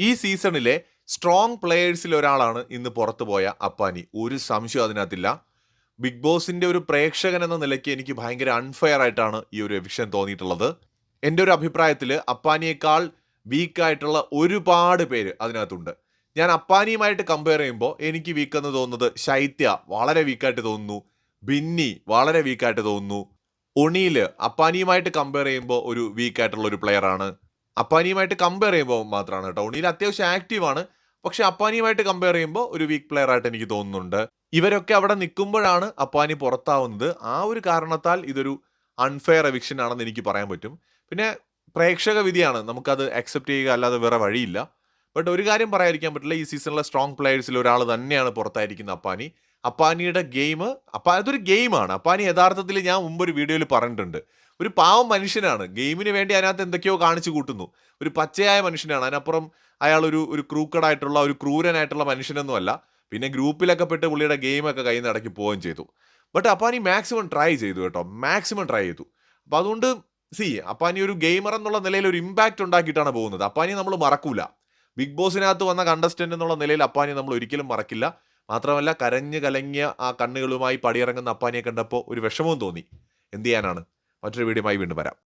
ഈ സീസണിലെ സ്ട്രോങ് പ്ലേയേഴ്സിൽ ഒരാളാണ് ഇന്ന് പുറത്തു പോയ അപ്പാനി. ഒരു സംശയം അതിനകത്തില്ല. ബിഗ് ബോസിന്റെ ഒരു പ്രേക്ഷകൻ എന്ന നിലയ്ക്ക് എനിക്ക് ഭയങ്കര അൺഫെയർ ആയിട്ടാണ് ഈ ഒരു എവിക്ഷൻ തോന്നിയിട്ടുള്ളത്. എന്റെ ഒരു അഭിപ്രായത്തിൽ അപ്പാനിയേക്കാൾ വീക്കായിട്ടുള്ള ഒരുപാട് പേര് അതിനകത്തുണ്ട്. ഞാൻ അപ്പാനിയുമായിട്ട് കമ്പയർ ചെയ്യുമ്പോൾ എനിക്ക് വീക്കെന്ന് തോന്നുന്നത് ശൈത്യ വളരെ വീക്കായിട്ട് തോന്നുന്നു. ബിന്നി വളരെ വീക്കായിട്ട് തോന്നുന്നു. ഒണിയിൽ അപ്പാനിയുമായിട്ട് കമ്പയർ ചെയ്യുമ്പോൾ ഒരു വീക്കായിട്ടുള്ള ഒരു പ്ലെയറാണ് അപ്പാനിയുമായിട്ട് കമ്പയർ ചെയ്യുമ്പോൾ മാത്രമാണ് കേട്ടോ. ഉണ്ണിയിൽ അത്യാവശ്യം ആക്റ്റീവ് ആണ്. പക്ഷെ അപ്പാനിയുമായിട്ട് കമ്പയർ ചെയ്യുമ്പോൾ ഒരു വീക്ക് പ്ലെയർ ആയിട്ട് എനിക്ക് തോന്നുന്നുണ്ട്. ഇവരൊക്കെ അവിടെ നിൽക്കുമ്പോഴാണ് അപ്പാനി പുറത്താവുന്നത്. ആ ഒരു കാരണത്താൽ ഇതൊരു അൺഫെയർ എവിക്ഷൻ ആണെന്ന് എനിക്ക് പറയാൻ പറ്റും. പിന്നെ പ്രേക്ഷക വിധിയാണ്. നമുക്കത് അക്സെപ്റ്റ് ചെയ്യുക അല്ലാതെ വേറെ വഴിയില്ല. ബട്ട് ഒരു കാര്യം പറയാതിരിക്കാൻ പറ്റില്ല. ഈ സീസണിലെ സ്ട്രോങ് പ്ലെയേഴ്സിൽ ഒരാൾ തന്നെയാണ് പുറത്തായിരിക്കുന്ന അപ്പാനി. അപ്പാനിയുടെ ഗെയിം അപ്പാ അതൊരു ഗെയിമാണ്. അപ്പാനി യഥാർത്ഥത്തിൽ ഞാൻ മുമ്പ് ഒരു വീഡിയോയിൽ പറഞ്ഞിട്ടുണ്ട്. ഒരു പാവം മനുഷ്യനാണ്. ഗെയിമിന് വേണ്ടി അതിനകത്ത് എന്തൊക്കെയോ കാണിച്ചു കൂട്ടുന്നു. ഒരു പച്ചയായ മനുഷ്യനാണ്. അതിനപ്പുറം അയാൾ ഒരു ഒരു ക്രൂക്കഡായിട്ടുള്ള ഒരു ക്രൂരനായിട്ടുള്ള മനുഷ്യനൊന്നുമല്ല. പിന്നെ ഗ്രൂപ്പിലൊക്കെ പെട്ട് പുള്ളിയുടെ ഗെയിമൊക്കെ കയ്യിൽ നിന്ന് ഇടയ്ക്ക് പോവുകയും ചെയ്തു. ബട്ട് അപ്പാനി മാക്സിമം ട്രൈ ചെയ്തു കേട്ടോ. മാക്സിമം ട്രൈ ചെയ്തു. അപ്പോൾ അതുകൊണ്ട് സി അപ്പാനി ഒരു ഗെയിമർ എന്നുള്ള നിലയിൽ ഒരു ഇമ്പാക്റ്റ് ഉണ്ടാക്കിയിട്ടാണ് പോകുന്നത്. അപ്പാനി നമ്മൾ മറക്കൂല. ബിഗ് ബോസിനകത്ത് വന്ന കണ്ടസ്റ്റന്റ് എന്നുള്ള നിലയിൽ അപ്പാനി നമ്മൾ ഒരിക്കലും മറക്കില്ല. മാത്രമല്ല കരഞ്ഞു കലങ്ങിയ ആ കണ്ണുകളുമായി പടിയിറങ്ങുന്ന അപ്പാനെ കണ്ടപ്പോൾ ഒരു വിഷമവും തോന്നി. എന്ത് ചെയ്യാനാണ്? മറ്റൊരു വീഡിയോയുമായി വീണ്ടും വരാം.